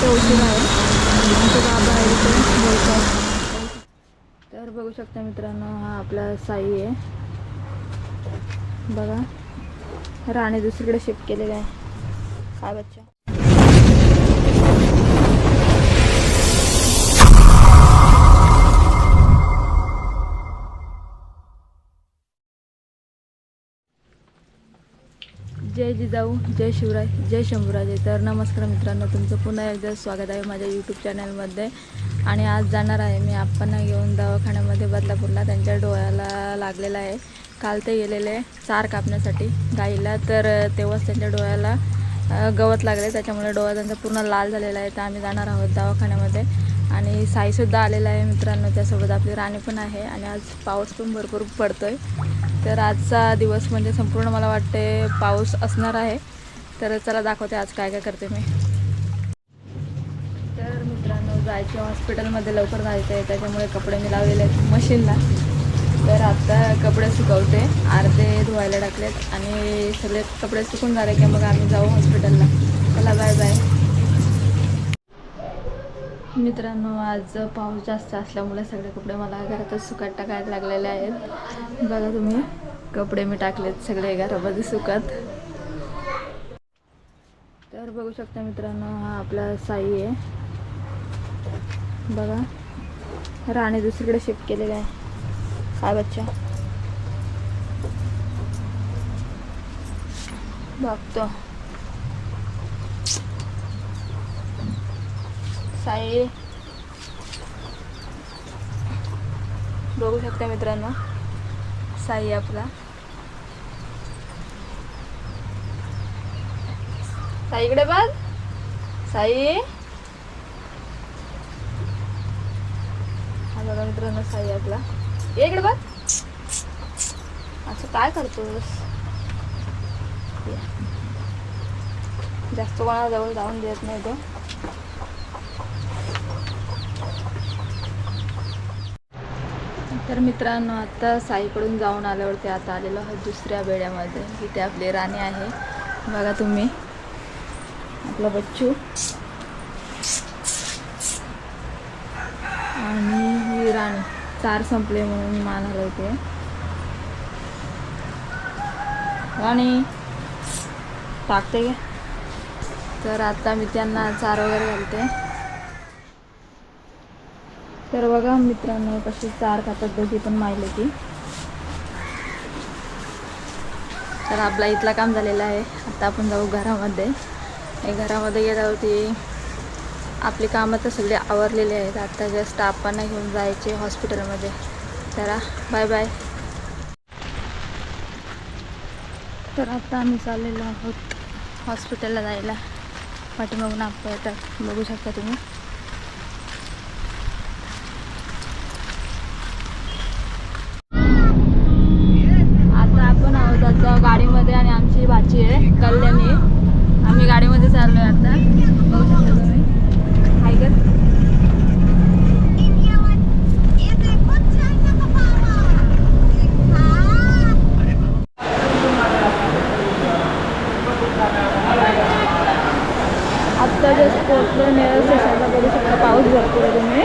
मिनटं उशीर आहे. आमचे बाबा आहे बोलतात. तर बघू शकता मित्रांनो हा आपला साई आहे. बघा राणे दुसरीकडे शिफ्ट केलेला आहे. काय बच्चा? जय जिजाऊ जय शिवराय जय शंभूराजे. तर नमस्कार मित्रांनो तुमचं पुन्हा एकदा स्वागत आहे माझ्या यूट्यूब चॅनलमध्ये आणि आज जाणार आहे मी आपण घेऊन दवाखान्यामध्ये बदलापूरला. त्यांच्या डोळ्याला लागलेला आहे. काल ते गेलेले चार कापण्यासाठी. गाईला तर तेव्हाच त्यांच्या डोळ्याला गवत लागले. त्याच्यामुळे डोळा त्यांचा पूर्ण लाल झालेला आहे. तर आम्ही जाणार आहोत दवाखान्यामध्ये. आणि साईसुद्धा आलेला आहे मित्रांनो. त्यासोबत आपली राणी पण आहे. आणि आज पाऊस पण भरपूर पडतो आहे तर आजचा दिवस म्हणजे संपूर्ण मला वाटते पाऊस असणार आहे. तर चला दाखवते आज काय काय करते मी. तर मित्रांनो जायचे हॉस्पिटलमध्ये लवकर जायचं आहे त्याच्यामुळे कपडे मी लावलेले आहेत मशीनला. तर आता कपडे सुकवते. अर्धे धुवायला टाकलेत आणि सगळे कपडे सुकून झाले की मग आम्ही जाऊ हॉस्पिटलला. चला बाय बाय मित्रांनो आज पाऊस जास्त असल्यामुळे सगळे कपडे मला घरातच सुकत टाकायला लागलेले आहेत. बघा तुम्ही कपडे मी टाकलेत सगळे घरामध्ये सुकत. तर बघू शकता मित्रांनो हा आपला साई आहे. बघा राणे दुसरीकडे शिफ्ट केलेले आहे. काय बच्चा? बघतो. साई. बघू शकता मित्रांनो साई आपला. साईकडे बघ. साई. हा बघा मित्रांनो साई आपला. इकडे बघ. असं काय करतोस? जास्त जास्त जवळ जाऊन देत नाही तो. तर मित्रांनो आता साईकडून जाऊन आल्यावरती आता आलेलो आहोत दुसऱ्या बेड्यामध्ये इथे आपले राणी आहे. बघा तुम्ही. आपला बच्चू. आणि ही राणी. चार संपले म्हणून मान होते राणी टाकते तर आता मी त्यांना चार वगैरे घालते. तर बघा मित्रांनो कशी चार खातात दोघी पण मायले की तर आपला इथला काम झालेला आहे. आता आपण जाऊ घरामध्ये. घरामध्ये घरामध्ये गेल्यावरती आपली कामं तर सगळी आवरलेली आहेत. आता जस्ट आपण घेऊन जायचे हॉस्पिटलमध्ये तर बाय बाय तर आता आम्ही चाललेलो आहोत हॉस्पिटलला जायला. पाठीमागून आपण येतात बघू शकता तुम्ही आता आपण आहोत आता गाडीमध्ये आणि आमची भाची आहे कल्याणी आम्ही गाडीमध्ये चाललोय आता बघू शकता तुम्ही हाय का आत्ता जस्ट पोचलो नेरळ स्टेशनला बघू शकता पाऊस भरपूर आहे तुम्ही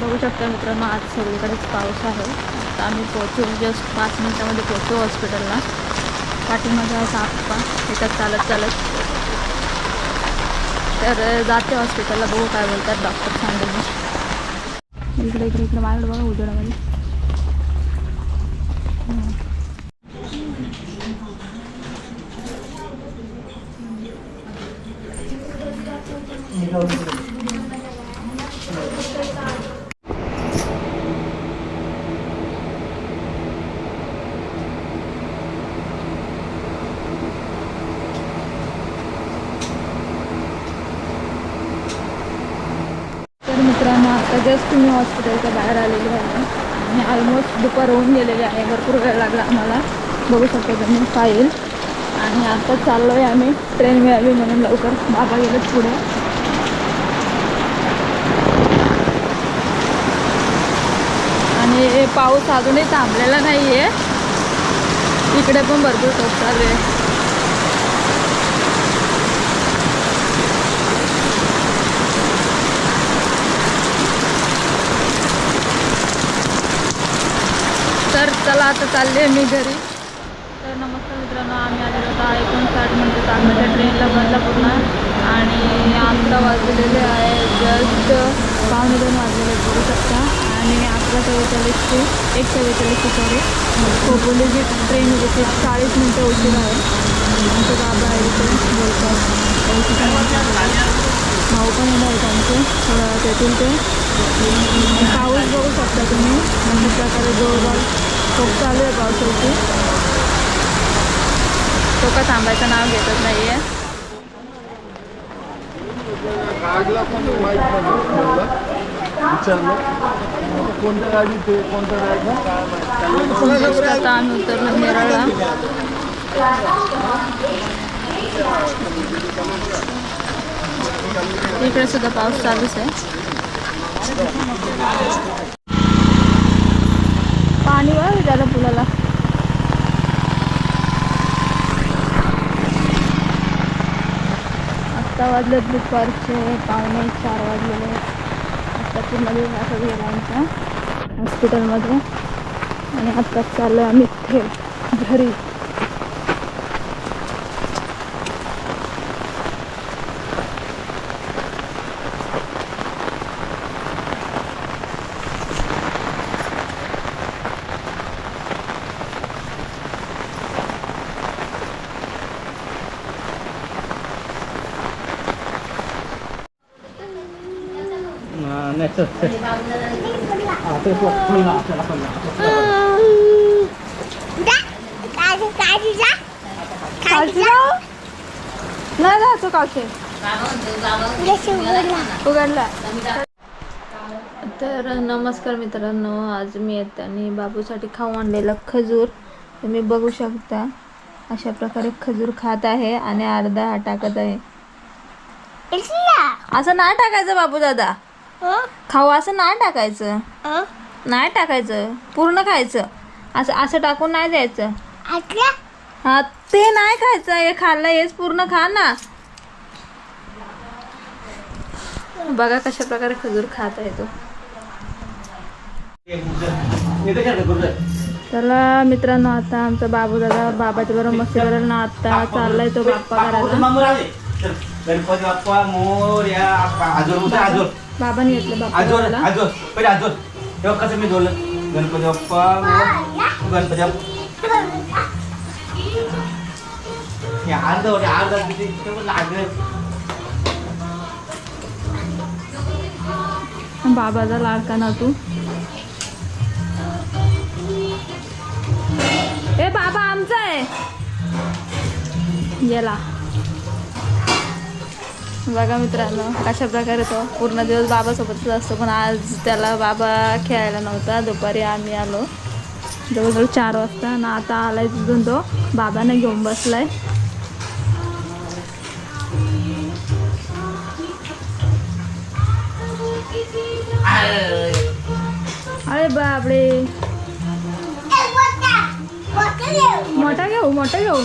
बघू शकता मित्रांनो आज सगळीकडेच पाऊस आहे. आता आम्ही पोहोचू जस्ट पाच मिनटामध्ये पोहोचू हॉस्पिटलला पाठीमागे आहे आप्पा येतात चालत चालत. तर जाते हॉस्पिटलला बघू काय बोलतात डॉक्टर सांगेल इकडे इकडे इकडे माझ्याकडे बघा उजेडामध्ये. हम्म. तर मित्रांनो आता जस्ट मी हॉस्पिटलच्या बाहेर आलेली आहे. आणि ऑलमोस्ट दुपार होऊन गेलेली आहे. भरपूर वेळ लागला आम्हाला. बघू शकतो तुम्ही फाईल आणि आता चाललो आहे आम्ही. ट्रेन मिळाली म्हणून लवकर बाबा गेलेत पुढे. आणि पाऊस अजूनही थांबलेला नाही आहे इकडे पण भरपूर पाऊस आहे तर चला आता चालले मी घरी. तर नमस्कार मित्रांनो आम्ही आलेलो होतो एकोणसाठ मिनटं चांगल्या ट्रेनला बदलापूरला आणि आमचं वाजलेले आहे जस्ट पावणे दोन वाजलेले करू बघू शकता. आणि अकरा चव्वेचाळीसची एक चव्वेचाळीसची सॉरी खोपोली जी ट्रेन होती ती चाळीस मिनटं उशीर आहे. आमचे बाबा आहे बोलतात. भाऊ पण येणार आहेत आमचे थोड्या ते. पाऊस बघू शकता तुम्ही अशा प्रकारे जोरदार खूप चालू आहे पावसाची तो का थांबायचं नाव घेतच नाही आहे आता आम्ही उतरलो नेरळला इकडे सुद्धा पाऊस चालूच आहे. पाणी वर त्याला पुलाला. आत्ता वाजले दुपारचे पावणे चार वाजलेले. आत्ता पूर्ण दिवस असं गेला आमच्या हॉस्पिटलमध्ये. आणि आत्ताच चाललो आम्ही थेट घरी. कालची जाऊ नाही जायचो कालचे उघडला तर नमस्कार मित्रांनो आज मी येताना बाबूसाठी खाऊ आणलेलं खजूर तुम्ही बघू शकता अशा प्रकारे खजूर खात आहे आणि अर्धा हा टाकत आहे असं नाही टाकायचं बाबू दादा खाऊ असं नाही टाकायचं नाही टाकायचं पूर्ण खायचं असं असं टाकून नाही द्यायचं हा ते नाही खायचं हे खाल्लं हेच पूर्ण खा ना बघा कशा प्रकारे खजूर खात आहे तो चला मित्रांनो आता आमचा बाबू दादा बाबाच्या बरोबर मस्ती करायला ना आता चाललाय तो बाप्पा करायला गणपती बाप्पा आजोर उतर आजोर बाबांनी घेतलं आजोर करायला आजोर पहिले आजोर तेव्हा कसं मी धोलं गणपती बाप्पा गणपती बाप्पा. हे अर्ध होते अर्ध किती? तेव्हा लागलं. बाबाचा लाडका ना तू? ए बाबा आमचा आहे. गेला बघा मित्रांनो कशा प्रकारे तो पूर्ण दिवस बाबासोबतच असतो. पण आज त्याला बाबा खेळायला नव्हता. दुपारी आम्ही आलो. जवळजवळ चार वाजता ना आता आलाय तिथून तो. बाबाने घेऊन बसलाय. अरे बापरे. मोठा घेऊ मोठा घेऊ.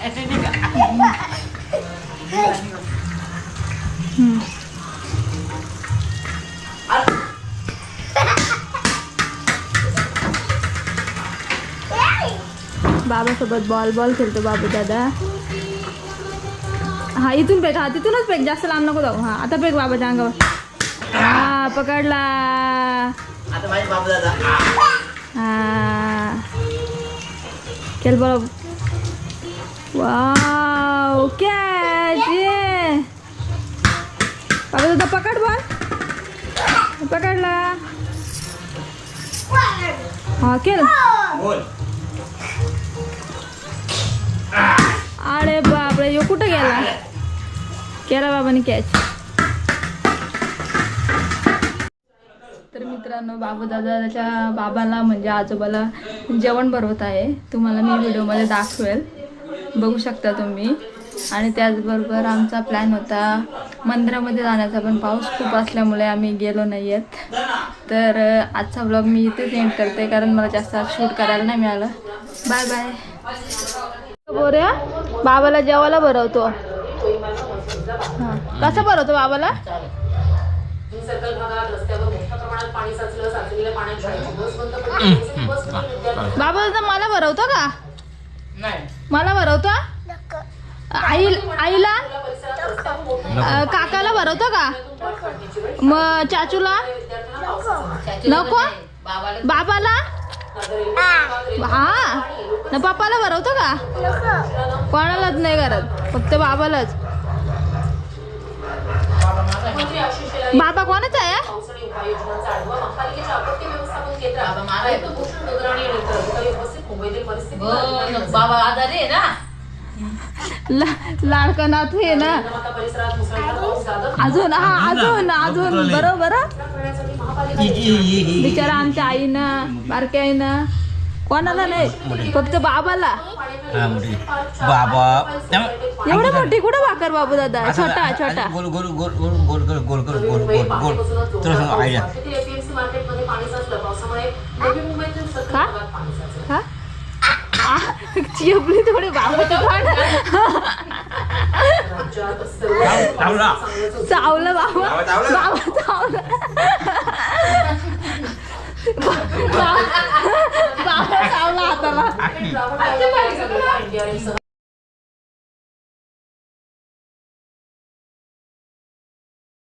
बाबासोबत बॉल बॉल खेळतो बाबू दादा. हा इथून पेक हा तिथूनच पेक जास्त लांब नको जाऊ. हा आता पेक बाबाच्या अंगावर. हा पकडला. हा. खेळ बरोबर वाव कॅच ये बाबा दादा पकड बॉल पकडला. हा बोल. अरे बापरे यो कुठं गेला? केला बाबाने कॅच तर मित्रांनो बाबू दादा त्याच्या बाबाला म्हणजे आजोबाला जेवण बनवत आहे. तुम्हाला मी व्हिडिओमध्ये दाखवेल. बघू शकता तुम्ही. आणि त्याचबरोबर आमचा प्लॅन होता मंदिरामध्ये जाण्याचा पण पाऊस खूप असल्यामुळे आम्ही गेलो नाही आहेत तर आजचा ब्लॉग मी इथेच एंड करते कारण मला जास्त शूट करायला नाही मिळालं. बाय बाय बोऱ्या बाबाला जेवायला भरवतो. हां कसं भरवतो बाबाला? बाबा मला भरवतो का? मला भरवतो आई आईला? काकाला भरवतो का? मग चाचूला? नको? बाबाला हा? न पप्पाला भरवतो का? कोणालाच नाही करत फक्त बाबालाच. बाबा कोणाच आहे बाबा आणि बाबा आजारी आहे ना अजून हा अजून अजून बरोबर बिचारा आमच्या आईनं बारक्या आईनं कोणाला नाही फक्त बाबाला हा मोठी बाबा एवढं मोठी कुठं भाकर बाबू दादा छोटा छोटा गोल गोल गोल गोल गोल गोल गोल गोल गोल गोल गोल तुला सांगू आयडिया एपीएमसी चिपली थोडी बाबाचं तोंड राज्यात सर्व चावला चावलं बाबा बाबा चावलं बाबा चावला हाताला इंडिया